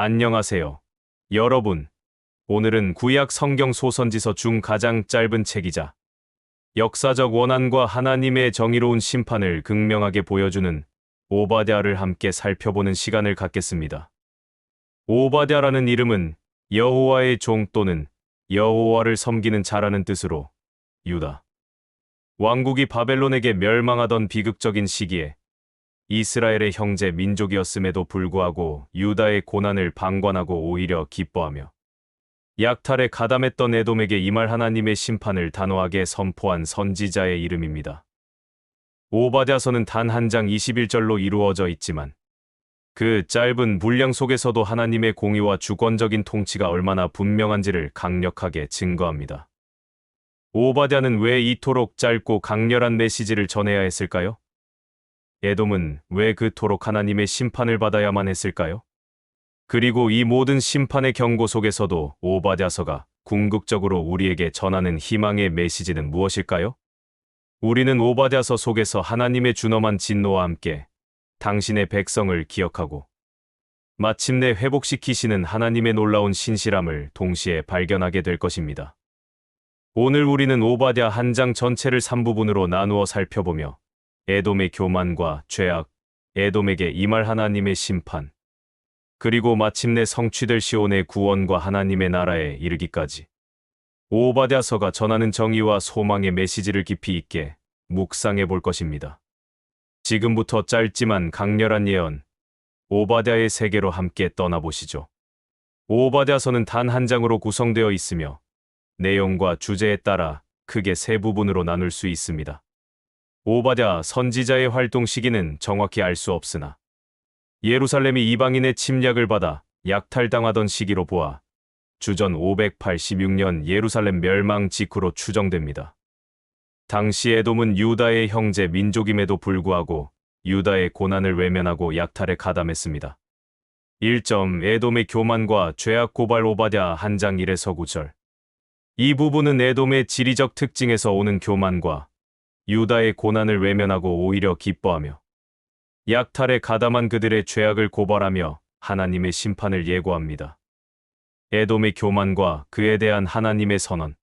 안녕하세요. 여러분. 오늘은 구약 성경 소선지서 중 가장 짧은 책이자 역사적 원한과 하나님의 정의로운 심판을 극명하게 보여주는 오바댜를 함께 살펴보는 시간을 갖겠습니다. 오바댜라는 이름은 여호와의 종 또는 여호와를 섬기는 자라는 뜻으로 유다. 왕국이 바벨론에게 멸망하던 비극적인 시기에 이스라엘의 형제 민족이었음에도 불구하고 유다의 고난을 방관하고 오히려 기뻐하며 약탈에 가담했던 에돔에게 임할 하나님의 심판을 단호하게 선포한 선지자의 이름입니다. 오바댜서는 단 한 장 21절로 이루어져 있지만 그 짧은 분량 속에서도 하나님의 공의와 주권적인 통치가 얼마나 분명한지를 강력하게 증거합니다. 오바댜는 왜 이토록 짧고 강렬한 메시지를 전해야 했을까요? 에돔은 왜 그토록 하나님의 심판을 받아야만 했을까요? 그리고 이 모든 심판의 경고 속에서도 오바댜서가 궁극적으로 우리에게 전하는 희망의 메시지는 무엇일까요? 우리는 오바댜서 속에서 하나님의 준엄한 진노와 함께 당신의 백성을 기억하고 마침내 회복시키시는 하나님의 놀라운 신실함을 동시에 발견하게 될 것입니다. 오늘 우리는 오바댜 한 장 전체를 3부분으로 나누어 살펴보며 에돔의 교만과 죄악, 에돔에게 임할 하나님의 심판, 그리고 마침내 성취될 시온의 구원과 하나님의 나라에 이르기까지 오바댜서가 전하는 정의와 소망의 메시지를 깊이 있게 묵상해 볼 것입니다. 지금부터 짧지만 강렬한 예언, 오바댜의 세계로 함께 떠나보시죠. 오바댜서는 단 한 장으로 구성되어 있으며 내용과 주제에 따라 크게 세 부분으로 나눌 수 있습니다. 오바댜 선지자의 활동 시기는 정확히 알 수 없으나 예루살렘이 이방인의 침략을 받아 약탈당하던 시기로 보아 주전 586년 예루살렘 멸망 직후로 추정됩니다. 당시 에돔은 유다의 형제 민족임에도 불구하고 유다의 고난을 외면하고 약탈에 가담했습니다. 1점 에돔의 교만과 죄악 고발 오바댜 한장 1에서 9절 이 부분은 에돔의 지리적 특징에서 오는 교만과 유다의 고난을 외면하고 오히려 기뻐하며 약탈에 가담한 그들의 죄악을 고발하며 하나님의 심판을 예고합니다. 에돔의 교만과 그에 대한 하나님의 선언.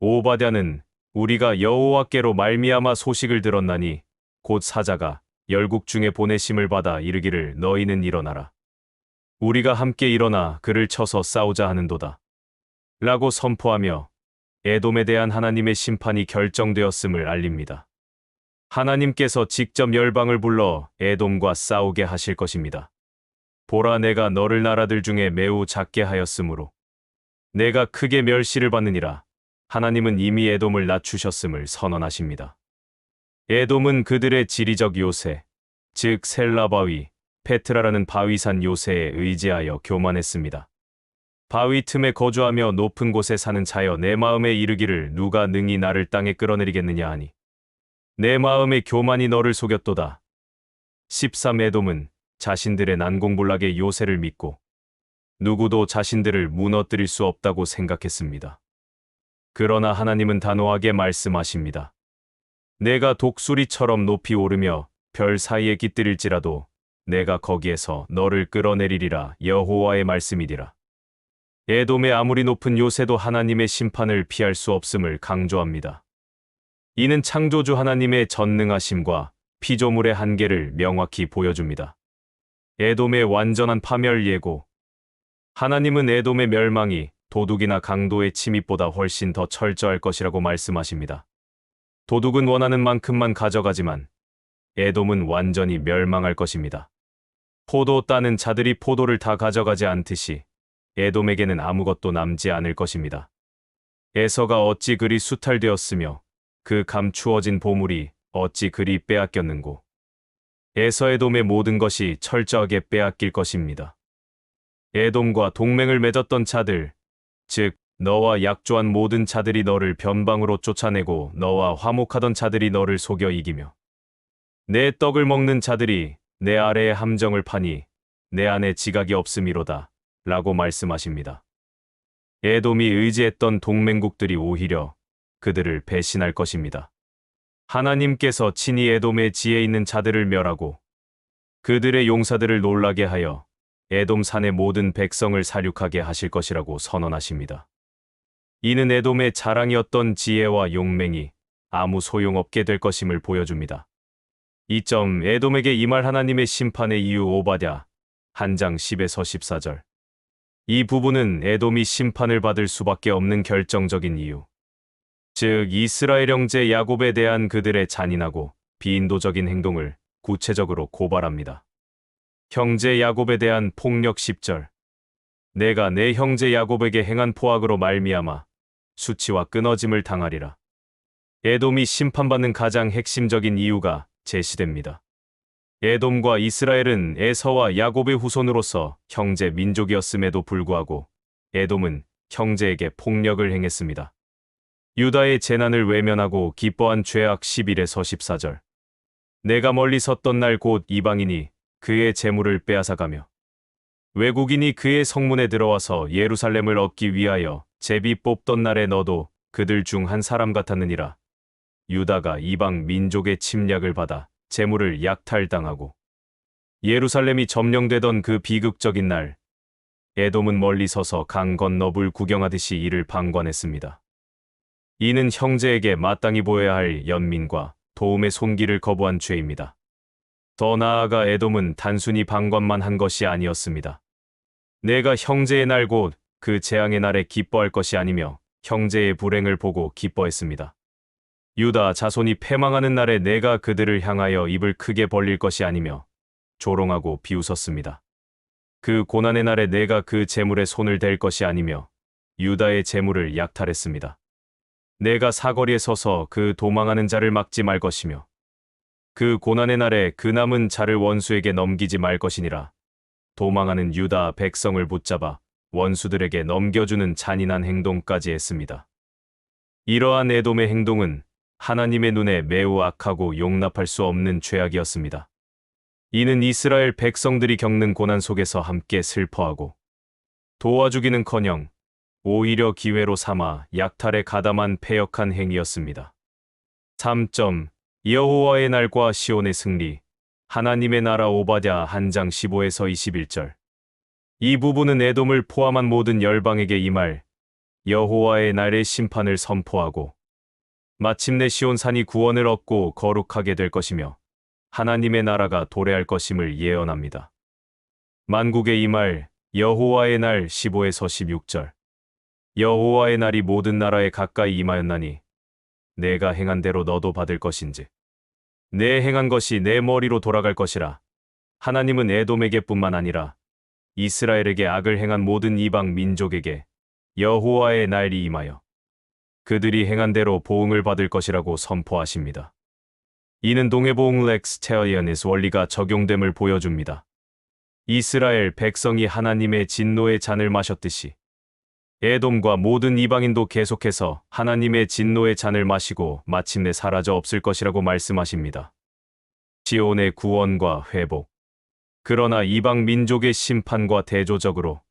오바댜는 우리가 여호와께로 말미암아 소식을 들었나니 곧 사자가 열국 중에 보내심을 받아 이르기를 너희는 일어나라. 우리가 함께 일어나 그를 쳐서 싸우자 하는도다. 라고 선포하며 에돔에 대한 하나님의 심판이 결정되었음을 알립니다. 하나님께서 직접 열방을 불러 에돔과 싸우게 하실 것입니다. 보라 내가 너를 나라들 중에 매우 작게 하였으므로 내가 크게 멸시를 받느니라. 하나님은 이미 에돔을 낮추셨음을 선언하십니다. 에돔은 그들의 지리적 요새, 즉 셀라바위, 페트라라는 바위산 요새에 의지하여 교만했습니다. 바위 틈에 거주하며 높은 곳에 사는 자여 내 마음에 이르기를 누가 능히 나를 땅에 끌어내리겠느냐 하니 내 마음의 교만이 너를 속였도다. 13 에돔은 자신들의 난공불락의 요새를 믿고 누구도 자신들을 무너뜨릴 수 없다고 생각했습니다. 그러나 하나님은 단호하게 말씀하십니다. 내가 독수리처럼 높이 오르며 별 사이에 깃들일지라도 내가 거기에서 너를 끌어내리리라 여호와의 말씀이니라. 에돔의 아무리 높은 요새도 하나님의 심판을 피할 수 없음을 강조합니다. 이는 창조주 하나님의 전능하심과 피조물의 한계를 명확히 보여줍니다. 에돔의 완전한 파멸 예고. 하나님은 에돔의 멸망이 도둑이나 강도의 침입보다 훨씬 더 철저할 것이라고 말씀하십니다. 도둑은 원하는 만큼만 가져가지만 에돔은 완전히 멸망할 것입니다. 포도 따는 자들이 포도를 다 가져가지 않듯이 에돔에게는 아무것도 남지 않을 것입니다. 에서가 어찌 그리 수탈되었으며 그 감추어진 보물이 어찌 그리 빼앗겼는고. 에서 에돔의 모든 것이 철저하게 빼앗길 것입니다. 에돔과 동맹을 맺었던 자들, 즉 너와 약조한 모든 자들이 너를 변방으로 쫓아내고 너와 화목하던 자들이 너를 속여 이기며 내 떡을 먹는 자들이 내 아래에 함정을 파니 내 안에 지각이 없음이로다 라고 말씀하십니다. 에돔이 의지했던 동맹국들이 오히려 그들을 배신할 것입니다. 하나님께서 친히 에돔의 지혜 있는 자들을 멸하고 그들의 용사들을 놀라게 하여 에돔 산의 모든 백성을 사륙하게 하실 것이라고 선언하십니다. 이는 에돔의 자랑이었던 지혜와 용맹이 아무 소용없게 될 것임을 보여줍니다. 이 점 에돔에게 임할 하나님의 심판의 이유 오바댜 한 장 10에서 14절. 이 부분은 에돔이 심판을 받을 수밖에 없는 결정적인 이유. 즉 이스라엘 형제 야곱에 대한 그들의 잔인하고 비인도적인 행동을 구체적으로 고발합니다. 형제 야곱에 대한 폭력 10절. 내가 내 형제 야곱에게 행한 포악으로 말미암아 수치와 끊어짐을 당하리라. 에돔이 심판받는 가장 핵심적인 이유가 제시됩니다. 에돔과 이스라엘은 에서와 야곱의 후손으로서 형제 민족이었음에도 불구하고 에돔은 형제에게 폭력을 행했습니다. 유다의 재난을 외면하고 기뻐한 죄악 11에서 14절. 내가 멀리 섰던 날 곧 이방인이 그의 재물을 빼앗아가며 외국인이 그의 성문에 들어와서 예루살렘을 얻기 위하여 제비 뽑던 날에 너도 그들 중 한 사람 같았느니라. 유다가 이방 민족의 침략을 받아 재물을 약탈당하고 예루살렘이 점령되던 그 비극적인 날 에돔은 멀리 서서 강 건너 물 구경하듯이 이를 방관했습니다. 이는 형제에게 마땅히 보여야 할 연민과 도움의 손길을 거부한 죄입니다. 더 나아가 에돔은 단순히 방관만 한 것이 아니었습니다. 내가 형제의 날 곧 그 재앙의 날에 기뻐할 것이 아니며 형제의 불행을 보고 기뻐했습니다. 유다 자손이 패망하는 날에 내가 그들을 향하여 입을 크게 벌릴 것이 아니며 조롱하고 비웃었습니다. 그 고난의 날에 내가 그 재물에 손을 댈 것이 아니며 유다의 재물을 약탈했습니다. 내가 사거리에 서서 그 도망하는 자를 막지 말 것이며 그 고난의 날에 그 남은 자를 원수에게 넘기지 말 것이니라. 도망하는 유다 백성을 붙잡아 원수들에게 넘겨주는 잔인한 행동까지 했습니다. 이러한 에돔의 행동은 하나님의 눈에 매우 악하고 용납할 수 없는 죄악이었습니다. 이는 이스라엘 백성들이 겪는 고난 속에서 함께 슬퍼하고 도와주기는커녕 오히려 기회로 삼아 약탈에 가담한 패역한 행위였습니다. 3점 여호와의 날과 시온의 승리 하나님의 나라 오바댜 한장 15에서 21절 이 부분은 에돔을 포함한 모든 열방에게 임할 여호와의 날의 심판을 선포하고 마침내 시온산이 구원을 얻고 거룩하게 될 것이며 하나님의 나라가 도래할 것임을 예언합니다. 만국의 임할 여호와의 날 15에서 16절 여호와의 날이 모든 나라에 가까이 임하였나니 내가 행한 대로 너도 받을 것인지 내 행한 것이 내 머리로 돌아갈 것이라 하나님은 에돔에게뿐만 아니라 이스라엘에게 악을 행한 모든 이방 민족에게 여호와의 날이 임하여 그들이 행한 대로 보응을 받을 것이라고 선포하십니다. 이는 동해보응 렉스 테어리언스 원리가 적용됨을 보여줍니다. 이스라엘 백성이 하나님의 진노의 잔을 마셨듯이 에돔과 모든 이방인도 계속해서 하나님의 진노의 잔을 마시고 마침내 사라져 없을 것이라고 말씀하십니다. 지온의 구원과 회복. 그러나 이방 민족의 심판과 대조적으로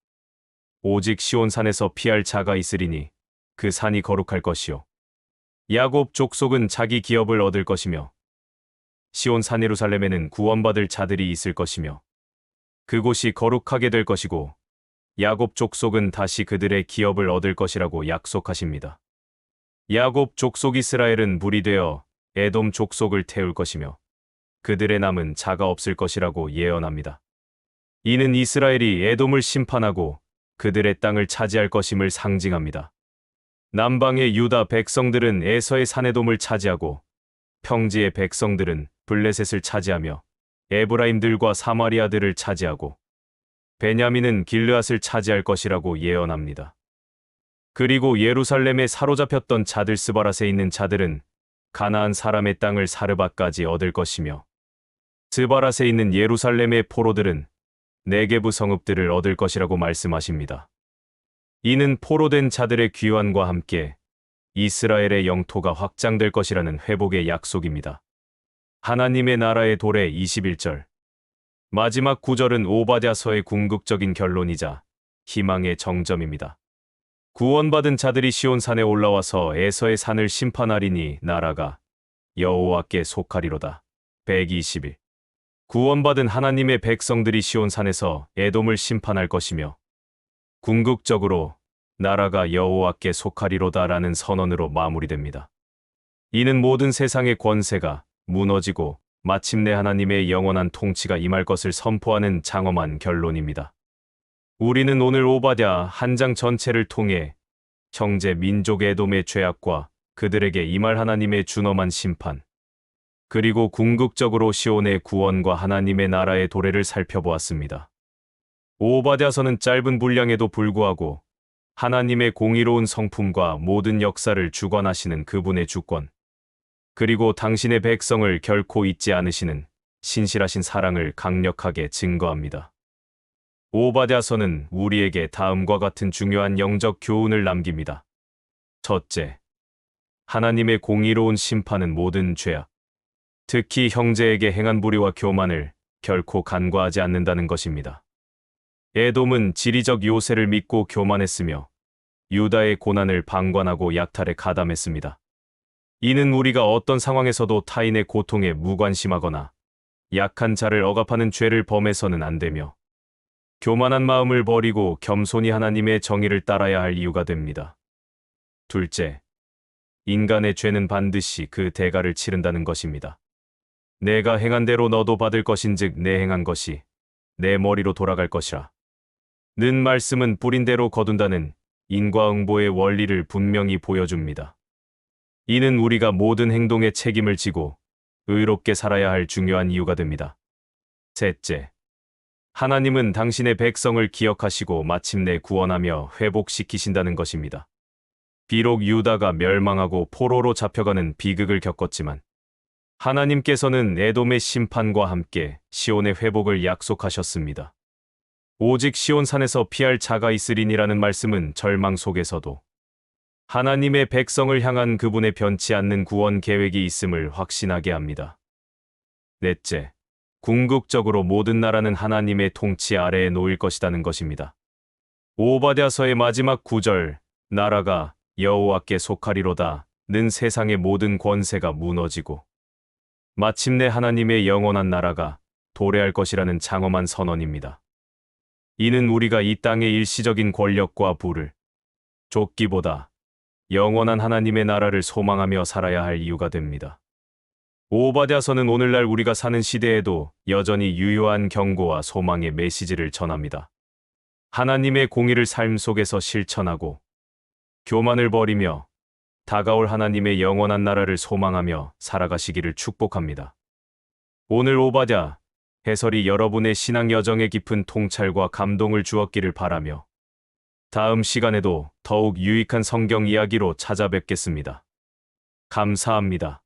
오직 시온산에서 피할 자가 있으리니 그 산이 거룩할 것이요. 야곱 족속은 자기 기업을 얻을 것이며 시온 산 예루살렘에는 구원받을 자들이 있을 것이며 그곳이 거룩하게 될 것이고 야곱 족속은 다시 그들의 기업을 얻을 것이라고 약속하십니다. 야곱 족속 이스라엘은 불이 되어 에돔 족속을 태울 것이며 그들의 남은 자가 없을 것이라고 예언합니다. 이는 이스라엘이 에돔을 심판하고 그들의 땅을 차지할 것임을 상징합니다. 남방의 유다 백성들은 에서의 산에돔을 차지하고 평지의 백성들은 블레셋을 차지하며 에브라임들과 사마리아들을 차지하고 베냐민은 길르앗을 차지할 것이라고 예언합니다. 그리고 예루살렘에 사로잡혔던 자들 스바라에 있는 자들은 가나안 사람의 땅을 사르바까지 얻을 것이며 스바라에 있는 예루살렘의 포로들은 네게부 성읍들을 얻을 것이라고 말씀하십니다. 이는 포로된 자들의 귀환과 함께 이스라엘의 영토가 확장될 것이라는 회복의 약속입니다. 하나님의 나라의 도래 21절 마지막 구절은 오바댜서의 궁극적인 결론이자 희망의 정점입니다. 구원받은 자들이 시온산에 올라와서 에서의 산을 심판하리니 나라가 여호와께 속하리로다. 121. 구원받은 하나님의 백성들이 시온산에서 에돔을 심판할 것이며 궁극적으로 나라가 여호와께 속하리로다라는 선언으로 마무리됩니다. 이는 모든 세상의 권세가 무너지고 마침내 하나님의 영원한 통치가 임할 것을 선포하는 장엄한 결론입니다. 우리는 오늘 오바댜 한 장 전체를 통해 형제 민족 에돔의 죄악과 그들에게 임할 하나님의 준엄한 심판, 그리고 궁극적으로 시온의 구원과 하나님의 나라의 도래를 살펴보았습니다. 오바댜서는 짧은 분량에도 불구하고 하나님의 공의로운 성품과 모든 역사를 주관하시는 그분의 주권, 그리고 당신의 백성을 결코 잊지 않으시는 신실하신 사랑을 강력하게 증거합니다. 오바댜서는 우리에게 다음과 같은 중요한 영적 교훈을 남깁니다. 첫째, 하나님의 공의로운 심판은 모든 죄악, 특히 형제에게 행한 불의와 교만을 결코 간과하지 않는다는 것입니다. 에돔은 지리적 요새를 믿고 교만했으며 유다의 고난을 방관하고 약탈에 가담했습니다. 이는 우리가 어떤 상황에서도 타인의 고통에 무관심하거나 약한 자를 억압하는 죄를 범해서는 안 되며 교만한 마음을 버리고 겸손히 하나님의 정의를 따라야 할 이유가 됩니다. 둘째, 인간의 죄는 반드시 그 대가를 치른다는 것입니다. 내가 행한 대로 너도 받을 것인즉 내 행한 것이 내 머리로 돌아갈 것이라. 는 말씀은 뿌린 대로 거둔다는 인과응보의 원리를 분명히 보여줍니다. 이는 우리가 모든 행동에 책임을 지고 의롭게 살아야 할 중요한 이유가 됩니다. 셋째, 하나님은 당신의 백성을 기억하시고 마침내 구원하며 회복시키신다는 것입니다. 비록 유다가 멸망하고 포로로 잡혀가는 비극을 겪었지만 하나님께서는 에돔의 심판과 함께 시온의 회복을 약속하셨습니다. 오직 시온산에서 피할 자가 있으리니라는 말씀은 절망 속에서도 하나님의 백성을 향한 그분의 변치 않는 구원 계획이 있음을 확신하게 합니다. 넷째, 궁극적으로 모든 나라는 하나님의 통치 아래에 놓일 것이라는 것입니다. 오바댜서의 마지막 구절, 나라가 여호와께 속하리로다, 는 세상의 모든 권세가 무너지고 마침내 하나님의 영원한 나라가 도래할 것이라는 장엄한 선언입니다. 이는 우리가 이 땅의 일시적인 권력과 부를 쫓기보다 영원한 하나님의 나라를 소망하며 살아야 할 이유가 됩니다. 오바댜서는 오늘날 우리가 사는 시대에도 여전히 유효한 경고와 소망의 메시지를 전합니다. 하나님의 공의를 삶 속에서 실천하고 교만을 버리며 다가올 하나님의 영원한 나라를 소망하며 살아가시기를 축복합니다. 오늘 오바댜 해설이 여러분의 신앙 여정에 깊은 통찰과 감동을 주었기를 바라며 다음 시간에도 더욱 유익한 성경 이야기로 찾아뵙겠습니다. 감사합니다.